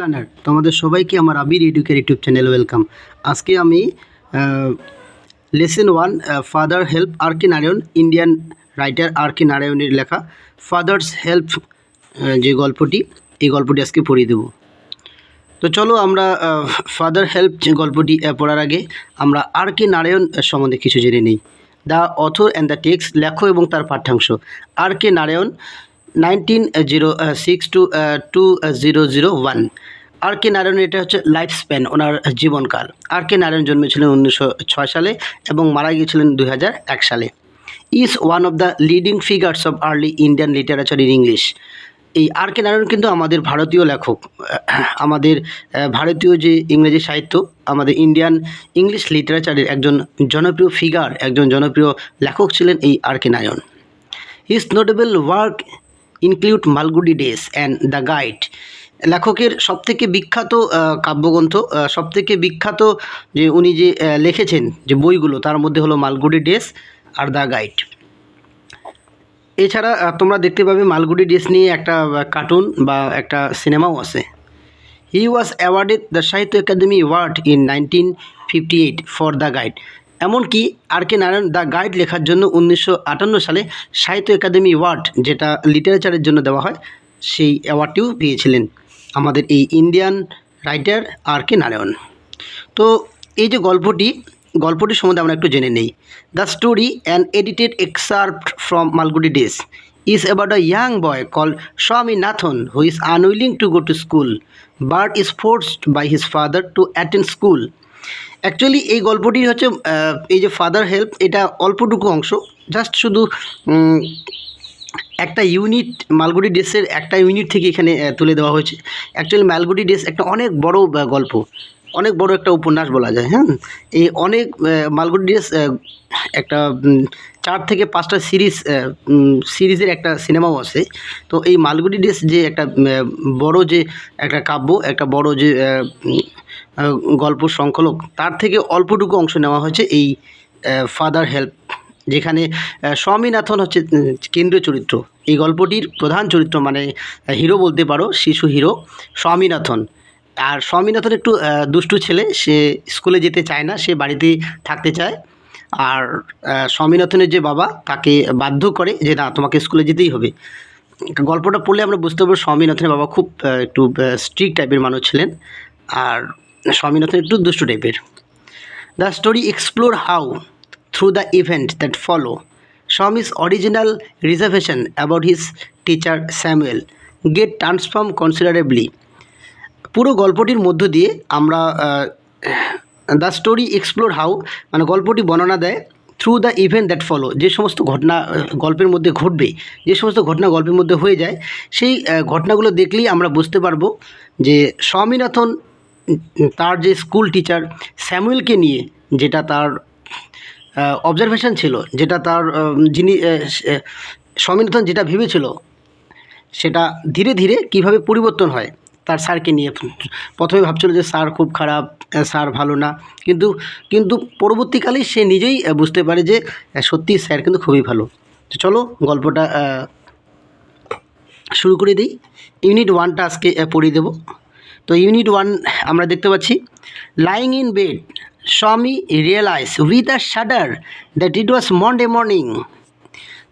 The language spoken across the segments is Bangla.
লার্নার তোমাদের সবাইকে আমার আবির এডুকের ইউটিউব চ্যানেল ওয়েলকাম। আজকে আমি lesson one father help R K Narayan Indian writer R K নারায়ণের লেখা ফাদার্স হেল্প যে গল্পটি, এই গল্পটি আজকে পড়িয়ে দেবো। তো চলো আমরা ফাদার হেল্প যে গল্পটি পড়ার আগে আমরা আর কে নারায়ণ সম্বন্ধে কিছু জেনে নিই। The author and the text লেখক এবং তার পাঠ্যাংশ। R K Narayan nineteen zero six to two zero zero one R K Narayan এটা হচ্ছে লাইফ স্প্যান ওনার জীবনকাল। আর কে নারায়ণ জন্মেছিলেন উনিশশো ছয় সালে এবং মারা গিয়েছিলেন দুই হাজার এক সালে। Is one of the leading figures of early Indian literature in English এই আর কে নারায়ণ কিন্তু আমাদের ভারতীয় লেখক। আমাদের ভারতীয় যে ইংরেজি সাহিত্য, আমাদের ইন্ডিয়ান ইংলিশ লিটারেচারের একজন জনপ্রিয় ফিগার একজন জনপ্রিয় লেখক ছিলেন এই R K Narayan his notable work include Malgudi days and the guide লেখকের সবথেকে বিখ্যাত কাব্যগ্রন্থ সবথেকে বিখ্যাত যে উনি যে লিখেছেন যে বইগুলো, তার মধ্যে হলো মালগুডি ডেস আর দ্য গাইড এছাড়া তোমরা দেখতে পাবে মালগুডি ডেস নিয়ে একটা কার্টুন বা একটা সিনেমাও আছে। He was awarded the Sahitya Akademi award in nineteen fifty eight for the guide এমনকি R K Narayan the guide লেখার জন্য উনিশশো আটান্ন সালে সাহিত্য একাডেমি অ্যাওয়ার্ড যেটা লিটারেচারের জন্য দেওয়া হয়, সেই অ্যাওয়ার্ডটিও পেয়েছিলেন আমাদের এই Indian writer R K Narayan. তো এই যে গল্পটি, গল্পটির সম্বন্ধে আমরা একটু জেনে নেই। The story and edited excerpt from Malgudi days is about a young boy call Nathan who is unwilling to go to school. But is forced by his father to attend school. Actually এই গল্পটি হচ্ছে এই যে ফাদার হেল্প এটা অল্পটুকু অংশ। জাস্ট শুধু একটা ইউনিট মালগুড়ি ডেসের একটা ইউনিট থেকে এখানে তুলে দেওয়া হয়েছে। অ্যাকচুয়ালি মালগুড়ি ডেস একটা অনেক বড় গল্প। অনেক বড় একটা উপন্যাস বলা যায় হ্যাঁ? এই অনেক মালগুড়ি ডেস একটা চার থেকে পাঁচটা সিরিজ সিরিজের একটা সিনেমাও আছে। তো এই মালগুড়ি ডেস যে একটা বড় যে একটা কাব্য, একটা বড় যে গল্প সংকলক, তার থেকে অল্পটুকু অংশ নেওয়া হয়েছে এই ফাদার হেল্প যেখানে স্বামীনাথন হচ্ছে কেন্দ্রীয় চরিত্র। এই গল্পটির প্রধান চরিত্র মানে হিরো বলতে পারো, শিশু হিরো স্বামীনাথন। আর স্বামীনাথন একটু দুষ্টু ছেলে, সে স্কুলে যেতে চায় না, সে বাড়িতে থাকতে চায়। আর স্বামীনাথনের যে বাবা, তাকে বাধ্য করে যে, না, তোমাকে স্কুলে যেতেই হবে। গল্পটা পড়লে আমরা বুঝতে পারব, স্বামীনাথনের বাবা খুব একটু স্ট্রিক্ট টাইপের মানুষ ছিলেন। আর স্বামীনাথন একটু দুষ্টু টাইপের The story explore how, through the event that follow, Swami's original reservation about his teacher Samuel get transform considerably পুরো গল্পটির মধ্য দিয়ে আমরা দ্য স্টোরি এক্সপ্লোর হাউ মানে গল্পটি বর্ণনা দেয় through the event that follow যে সমস্ত ঘটনা গল্পের মধ্যে ঘটবে যে সমস্ত ঘটনা গল্পের মধ্যে হয়ে যায় সেই ঘটনাগুলো দেখলেই আমরা বুঝতে পারব যে স্বামীনাথন তার যে স্কুল টিচার স্যামুয়েলকে নিয়ে যেটা তার অবজারভেশন ছিল যেটা তার যিনি আহ, যেটা ভেবেছিল সেটা ধীরে ধীরে কীভাবে পরিবর্তন হয় তার স্যারকে নিয়ে। প্রথমে ভাবছিল যে স্যার খুব খারাপ স্যার ভালো না কিন্তু কিন্তু পরবর্তীকালে সে নিজেই বুঝতে পারে যে সত্যি স্যার কিন্তু খুবই ভালো। চলো গল্পটা শুরু করে দিই। ইউনিট ওয়ানটা আজকে পড়িয়ে দেবো। তো ইউনিট ওয়ান আমরা দেখতে পাচ্ছি। Lying in bed Swami realize with a shudder that it was Monday morning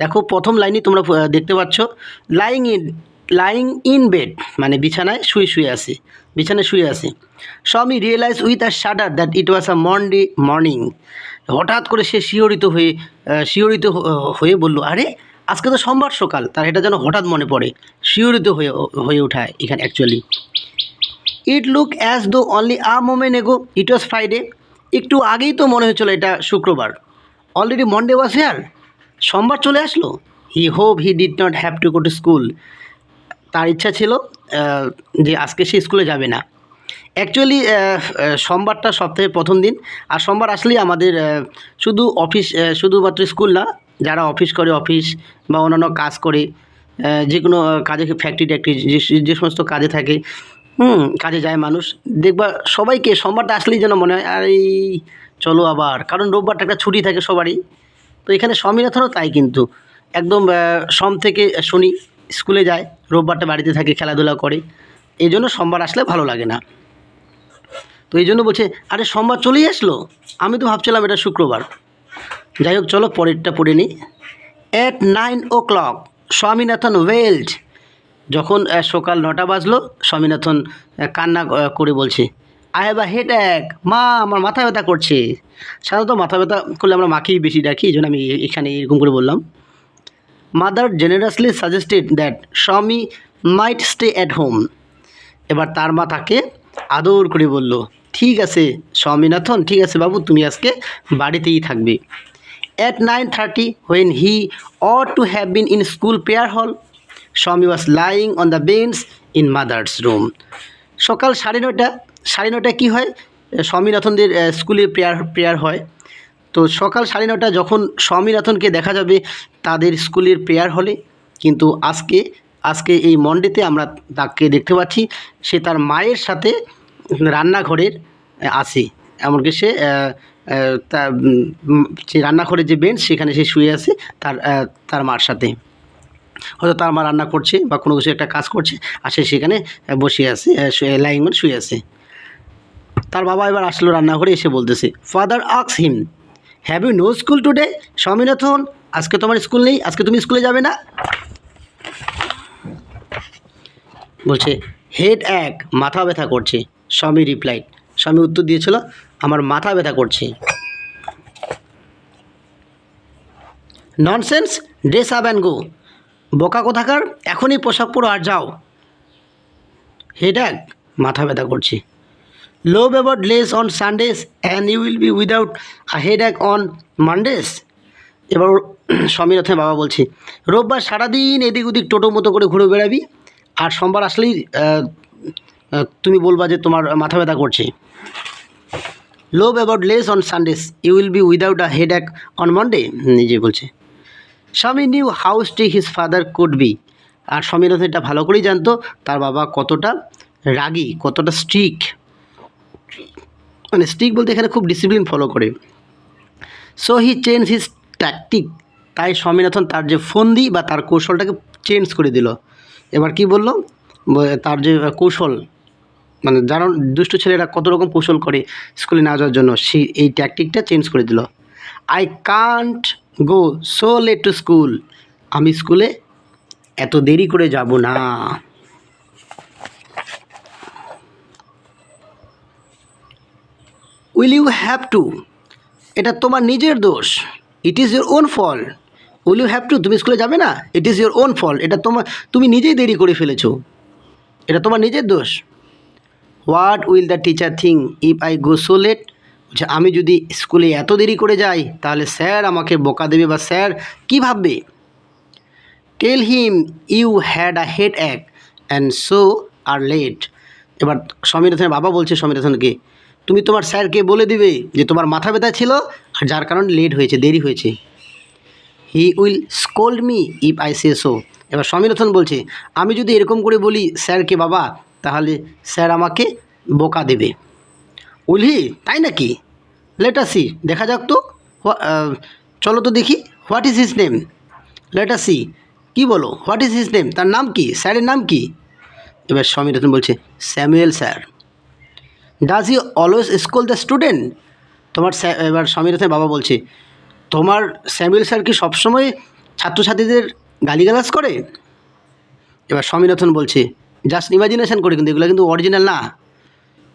দেখো, প্রথম লাইনই তোমরা দেখতে পাচ্ছ। Lying in lying in bed মানে বিছানায় শুয়ে শুয়ে আসি বিছানায় শুয়ে আসি Swami realize with a shudder that it was a Monday morning হঠাৎ করে সে শিহরিত হয়ে শিহরিত হয়ে বলল, আরে, আজকে তো সোমবার সকাল। তার এটা যেন হঠাৎ মনে পড়ে। শিহরিত হয়ে হয়ে ওঠায় এখানে actually it look as though only a moment ago it was Friday একটু আগেই তো মনে হয়েছিল এটা শুক্রবার। অলরেডি মন্ডে ওয়াজ হেয়ার সোমবার চলে আসলো? He hope he did not have to go to school তার ইচ্ছা ছিল যে আজকে সে স্কুলে যাবে না। অ্যাকচুয়ালি সোমবারটা সপ্তাহের প্রথম দিন। আর সোমবার আসলেই আমাদের শুধু অফিস শুধুমাত্র স্কুল না, যারা অফিস করে অফিস বা অন্যান্য কাজ করে যে কোনো কাজে ফ্যাক্টরি ট্যাক্টরি যে সমস্ত কাজে থাকে হুম, কাজে যায় মানুষ। দেখবা সবাইকে, সোমবারটা আসলেই যেন মনে হয়, আর এই চলো আবার। কারণ রোববারটা একটা ছুটি থাকে সবারই। তো এখানে স্বামীনাথনও তাই কিন্তু। একদম সোম থেকে শনি স্কুলে যায়, রোববারটা বাড়িতে থাকে, খেলাধুলা করে। এই জন্য সোমবার আসলে ভালো লাগে না। তো এই জন্য বলছে, আরে সোমবার চলেই আসলো? আমি তো ভাবছিলাম এটা শুক্রবার। যাই হোক, চলো পরেরটা পড়ে নিই। At nine o'clock Swaminathan wailed যখন সকাল নটা বাজলো, স্বামীনাথন কান্না করে বলছে আই হ্যাভ আ হেড এক, মা, আমার মাথা ব্যথা করছে। সাধারণত মাথা ব্যথা করলে আমরা মাকেই বেশি ডাকি, এই জন্য আমি এখানে এরকম করে বললাম। মাদার জেনারাসলি সাজেস্টেড দ্যাট স্বামী মাইট স্টে অ্যাট হোম এবার তার মা তাকে আদর করে বলল, ঠিক আছে, স্বামীনাথন, ঠিক আছে বাবু, তুমি আজকে বাড়িতেই থাকবে। At nine thirty when he ought to have been in school prayer hall Swami was lying on the bench in mother's room সকাল সাড়ে নয়টা, সাড়ে নয়টায় কী হয়? স্বামীনাথনদের স্কুলে প্রেয়ার প্রেয়ার হয়। তো সকাল সাড়ে নটা যখন স্বামীনাথনকে দেখা যাবে তাদের স্কুলের প্রেয়ার হলে, কিন্তু আজকে আজকে এই মন্ডেতে আমরা তাকে দেখতে পাচ্ছি, সে তার মায়ের সাথে রান্নাঘরের আছে। এমনকি সে তা যে রান্নাঘরের যে বেঞ্চ সেখানে সে শুয়ে আছে তার তার মার সাথে। হয়তো তার মা রান্না করছে বা কোনো কিছু একটা কাজ করছে, আর সে সেখানে বসে আছে লাইং মানে শুয়ে আছে। তার বাবা এবার আসলো রান্নাঘরে, এসে বলতেছে father asks him have you no school today Swaminathan, আজকে তোমার স্কুল নেই, আজকে তুমি স্কুলে যাবে না? বলছে হেড এক, মাথা ব্যথা করছে। স্বামী রিপ্লাইড স্বামী উত্তর দিয়েছিল, আমার মাথা ব্যথা করছে। Nonsense dress up and go বোকা কোথাকার? এখনই পোশাক পরো আর যাও। হেড এক মাথা ব্যথা করছি। Loaf about less on Sundays and you will be without a headache on Mondays এবার ওর স্বামীনাথের বাবা বলছি, রোববার সারাদিন এদিক ওদিক টোটো মতো করে ঘুরে বেড়াবি? আর সোমবার আসলেই তুমি বলবা যে তোমার মাথা ব্যথা করছে। Loaf about less on Sundays you will be without a headache on Monday নিজে বলছে। Swami knew how strict his father could be আর স্বামীনাথন এটা ভালো করেই জানতো, তার বাবা কতটা রাগী, কতটা স্ট্রিক মানে স্ট্রিক বলতে এখানে খুব ডিসিপ্লিন ফলো করে। So he change his tactic তাই স্বামীনাথন তার যে ফন্দি বা তার কৌশলটাকে চেঞ্জ করে দিল। এবার কি বলল? তার যে কৌশল মানে যারা দুষ্ট ছেলেরা কত রকম কৌশল করে স্কুলে না যাওয়ার জন্য সেই এই ট্যাকটিকটা চেঞ্জ করে দিল। I can't go, so late to school. আমি স্কুলে এত দেরি করে যাব না। Will you have to? এটা তোমার নিজের দোষ। It is your own fault. Will you have to? তুমি স্কুলে যাবে না? It is your own fault. এটা তোমার তুমি নিজেই দেরি করে ফেলেছো। এটা তোমার নিজের দোষ। What will the teacher think if I go so late? যে আমি যদি স্কুলে এত দেরি করে যাই, তাহলে স্যার আমাকে বোকা দেবে বা স্যার কী ভাববে? Tell him you had a headache and so are late এবার সমীরথনের বাবা বলছে সমীরথনকে তুমি তোমার স্যারকে বলে দিবে যে তোমার মাথা ব্যথা ছিল আর যার কারণে লেট হয়েছে, দেরি হয়েছে। He will scold me if I say so এবার সমীরথন বলছে, আমি যদি এরকম করে বলি স্যারকে বাবা, তাহলে স্যার আমাকে বোকা দেবে। উইল তাই নাকি? লেটাসি দেখা যাক তো। চলো তো দেখি what is his name let us see কি বলো? হোয়াট ইজ হিজ নেম তার নাম কি? স্যারের নাম কি? এবার স্বামী রতন বলছে Samuel sir does he always scold the student তোমার এবার স্বামী রতনের বাবা বলছে, তোমার স্যামুয়েল স্যার কি সবসময় ছাত্রছাত্রীদের গালিগালাজ করে? এবার স্বামীনাথন বলছে জাস্ট ইমাজিনেশন করে, কিন্তু এগুলো কিন্তু অরিজিনাল না।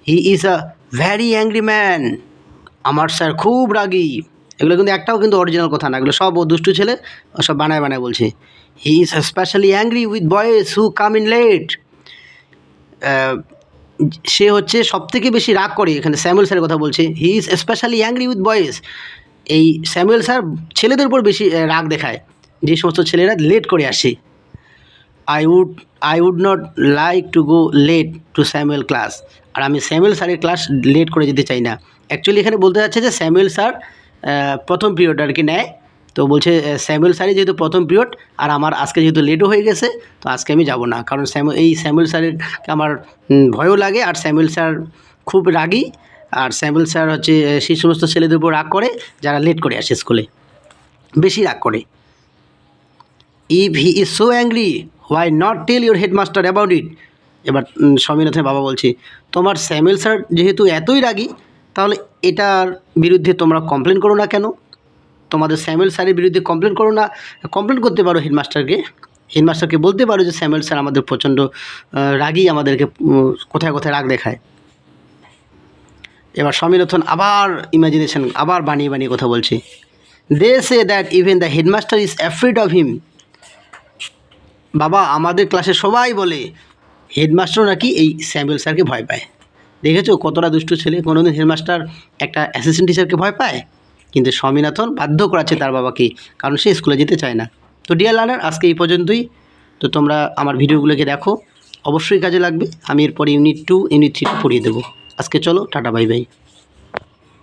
He is a very angry man আমার স্যার খুব রাগী। এগুলো কিন্তু একটাও কিন্তু অরিজিনাল কথা না। এগুলো সব ও দুষ্টু ছেলে সব বানায় বানায় বলছে। He is specially angry with boys who come in late সে হচ্ছে সব থেকে বেশি রাগ করে। এখানে স্যামুয়েল স্যারের কথা বলছে। He is specially angry with boys এই স্যামুয়েল স্যার ছেলেদের উপর বেশি রাগ দেখায়। যে সমস্ত ছেলেরা লেট করে আসে। I would I would not like to go late to Samuel class আর আমি স্যামুয়েল স্যারের ক্লাস লেট করে যেতে চাই না। অ্যাকচুয়ালি এখানে বলতে যাচ্ছে যে স্যামুয়েল স্যার প্রথম পিরিয়ড আর কি নেয়। তো বলছে স্যামুয়েল স্যারই যেহেতু প্রথম পিরিয়ড আর আমার আজকে যেহেতু লেটও হয়ে গেছে, তো আজকে আমি যাব না। কারণ এই স্যামুয়েল স্যারের আমার ভয়ও লাগে, আর স্যামুয়েল স্যার খুব রাগী। আর স্যামুয়েল স্যার হচ্ছে সেই সমস্ত ছেলেদের উপর রাগ করে, যারা লেট করে আসে স্কুলে বেশি রাগ করে। If he is so angry why not tell your headmaster about it এবার উম, স্বামীনাথনের বাবা বলছে তোমার স্যামুয়েল স্যার যেহেতু এতই রাগী তাহলে এটার বিরুদ্ধে তোমরা কমপ্লেন করো না কেন? তোমাদের স্যামুয়েল স্যারের বিরুদ্ধে কমপ্লেন করো না কমপ্লেন করতে পারো হেডমাস্টারকে হেডমাস্টারকে বলতে পারো যে স্যামুয়েল স্যার আমাদের প্রচণ্ড রাগী আমাদেরকে কোথায় কোথায় রাগ দেখায়। এবার স্বামীনাথন আবার ইমাজিনেশন আবার বানিয়ে বানিয়ে কথা বলছে। They say that even the headmaster is afraid of him বাবা, আমাদের ক্লাসে সবাই বলে। হেডমাস্টারও নাকি এই স্যামুয়েল স্যারকে ভয় পায়। দেখেছ, কতটা দুষ্টু ছেলে। কোনোদিন হেডমাস্টার একটা অ্যাসিস্ট্যান্ট টিচারকে ভয় পায়? কিন্তু স্বামীনাথন বাধ্য করাচ্ছে তার বাবাকে, কারণ সে স্কুলে যেতে চায় না। তো ডিয়ার লার্নার আজকে এই পর্যন্তই। তো তোমরা আমার ভিডিওগুলোকে দেখো। অবশ্যই কাজে লাগবে। আমি এরপরে ইউনিট টু ইউনিট থ্রি পড়িয়ে দেবো। আজকে চলো, টাটা বাই বাই